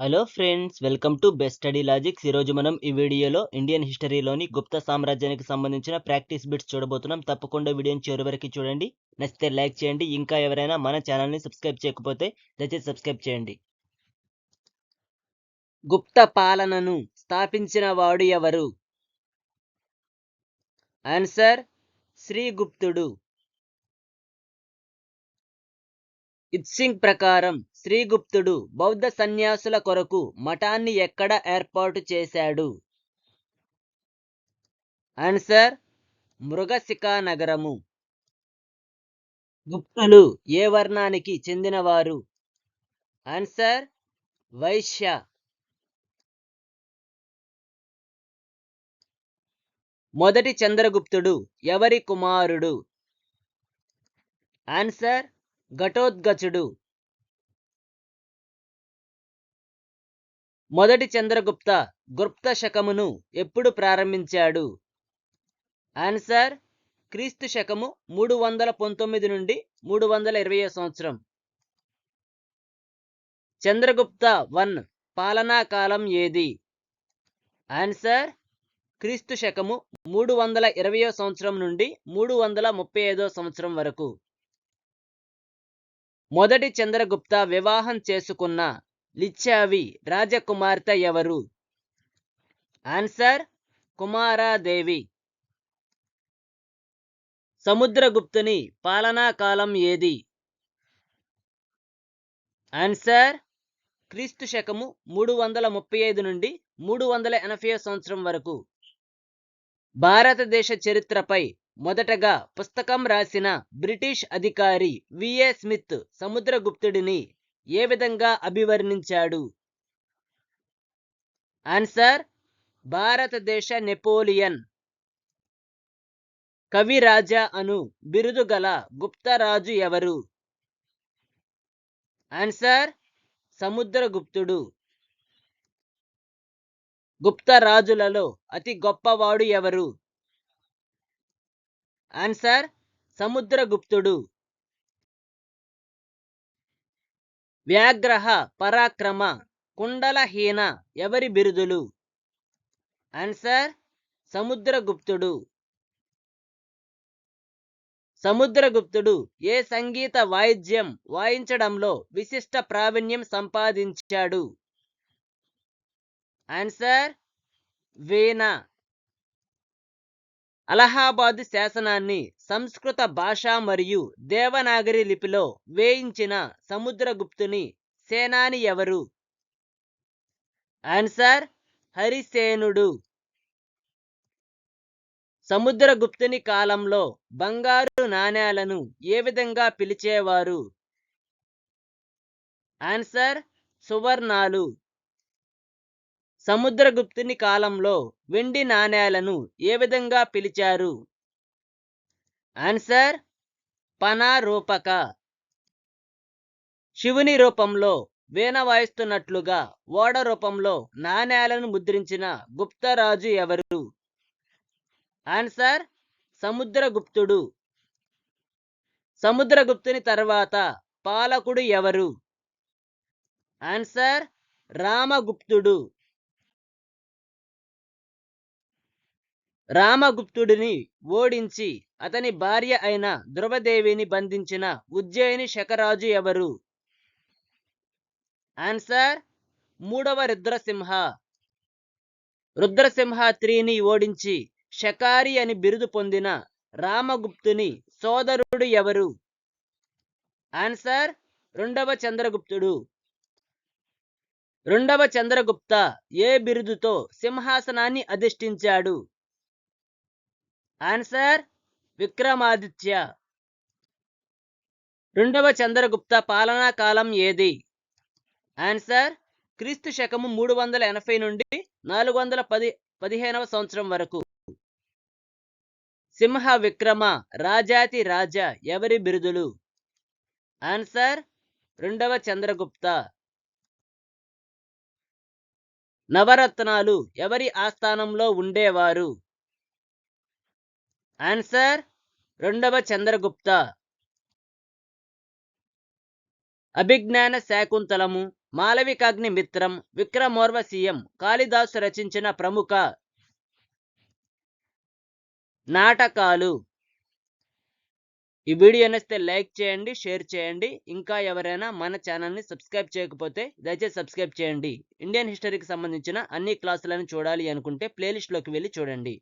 Hello friends welcome to best study logics ఈరోజు మనం ఈ వీడియోలో ఇండియన్ హిస్టరీలోని గుప్త సామ్రాజ్యానికి సంబంధించిన ప్రాక్టీస్ బిట్స్ చూడబోతున్నాం. తప్పకుండా వీడియోని చివరి వరకు చూడండి. నచ్చితే లైక్ చేయండి. ఇంకా ఎవరైనా మన ఛానల్ని సబ్స్క్రైబ్ చేయకపోతే దయచేసి సబ్స్క్రైబ్ చేయండి. గుప్త పాలనను స్థాపించిన వాడు ఎవరు? ఆన్సర్ శ్రీగుప్తుడు ఇత్సింగ్ ప్రకారం శ్రీగుప్తుడు బౌద్ధ సన్యాసుల కొరకు మఠాన్ని ఎక్కడ ఏర్పాటు చేశాడు? ఆన్సర్ మృగశిఖా నగరము. గుప్తులు ఏ వర్ణానికి చెందినవారు? ఆన్సర్ వైశ్య. మొదటి చంద్రగుప్తుడు ఎవరి కుమారుడు? ఆన్సర్ ఘటోద్గచుడు. మొదటి చంద్రగుప్త గుప్త శకమును ఎప్పుడు ప్రారంభించాడు? ఆన్సర్ క్రీస్తు శకము మూడు వందల పంతొమ్మిది నుండి మూడు వందల ఇరవై సంవత్సరం. చంద్రగుప్త వన్ పాలనా కాలం ఏది? ఆన్సర్ క్రీస్తు శకము మూడు వందల ఇరవై సంవత్సరం నుండి మూడు వందల ముప్పై ఐదో సంవత్సరం వరకు. మొదటి చంద్రగుప్త వివాహం చేసుకున్న లిచ్చావి రాజకుమార్తె ఎవరు? ఆన్సర్ కుమారాదేవి. సముద్రగుప్తుని పాలనా కాలం ఏది? ఆన్సర్ క్రీస్తు శకము మూడు వందల ముప్పై ఐదు నుండి మూడు వందల ఎనభై సంవత్సరం వరకు. భారతదేశ చరిత్రపై మొదటగా పుస్తకం రాసిన బ్రిటిష్ అధికారి విఏ స్మిత్ సముద్రగుప్తుడిని ఏ విధంగా అభివర్ణించాడు? ఆన్సర్ భారతదేశ నెపోలియన్. కవిరాజా అను బిరుదు గల గుప్తరాజు ఎవరు? ఆన్సర్ సముద్రగుప్తుడు. గుప్తరాజులలో అతి గొప్పవాడు ఎవరు? ఆన్సర్ సముద్రగుప్తుడు. వ్యాగ్రహ పరాక్రమ కుండలహీన ఎవరి బిరుదులు ఆన్సర్ సముద్రగుప్తుడు సముద్రగుప్తుడు ఏ సంగీత వాయిద్యం వాయించడంలో విశిష్ట ప్రావీణ్యం సంపాదించాడు ఆన్సర్ వీణ అలహాబాదు శాసనాన్ని సంస్కృత భాష మరియు దేవనాగరి లిపిలో వేయించిన సముద్రగుప్తుని సేనాని ఎవరు? ఆన్సర్ హరిసేనుడు. సముద్రగుప్తుని కాలంలో బంగారు నాణేలను ఏ విధంగా పిలిచేవారు? ఆన్సర్ సువర్ణాలు. సముద్రగుప్తుని కాలంలో వెండి నాణేలను ఏ విధంగా పిలిచారు? ఆన్సర్ పనారూపక. శివుని రూపంలో వీణ వాయిస్తున్నట్లుగా ఓడ రూపంలో నాణేలను ముద్రించిన గుప్తరాజు ఎవరు? ఆన్సర్ సముద్రగుప్తుడు. సముద్రగుప్తుని తర్వాత పాలకుడు ఎవరు? ఆన్సర్ రామగుప్తుడు. రామగుప్తుడిని ఓడించి అతని భార్య అయిన ధ్రువదేవిని బంధించిన ఉజ్జయిని శకరాజు ఎవరు? ఆన్సర్ మూడవ రుద్రసింహ. రుద్రసింహ త్రీని ఓడించి షకారి అని బిరుదు పొందిన రామగుప్తుని సోదరుడు ఎవరు? ఆన్సర్ రెండవ చంద్రగుప్తుడు. రెండవ చంద్రగుప్త ఏ బిరుదుతో సింహాసనాన్ని అధిష్ఠించాడు? ఆన్సర్ విక్రమాదిత్య. రెండవ చంద్రగుప్త పాలనా కాలం ఏది? ఆన్సర్ క్రీస్తు శకము మూడు వందల ఎనభై నుండి నాలుగు వందల పది పదిహేనవ సంవత్సరం వరకు. సింహ విక్రమ రాజాతి రాజా ఎవరి బిరుదులు? ఆన్సర్ రెండవ చంద్రగుప్త. నవరత్నాలు ఎవరి ఆస్థానంలో ఉండేవారు? ఆన్సర్ రెండవ చంద్రగుప్త. అభిజ్ఞాన శాకుంతలము మాలవికాగ్ని మిత్రం విక్రమోర్వశీయం కాళిదాసు రచించిన ప్రముఖ నాటకాలు. ఈ వీడియో నచ్చితే లైక్ చేయండి షేర్ చేయండి. ఇంకా ఎవరైనా మన ఛానల్ని సబ్స్క్రైబ్ చేయకపోతే దయచేసి సబ్స్క్రైబ్ చేయండి. ఇండియన్ హిస్టరీకి సంబంధించిన అన్ని క్లాసులను చూడాలి అనుకుంటే ప్లేలిస్ట్లోకి వెళ్ళి చూడండి.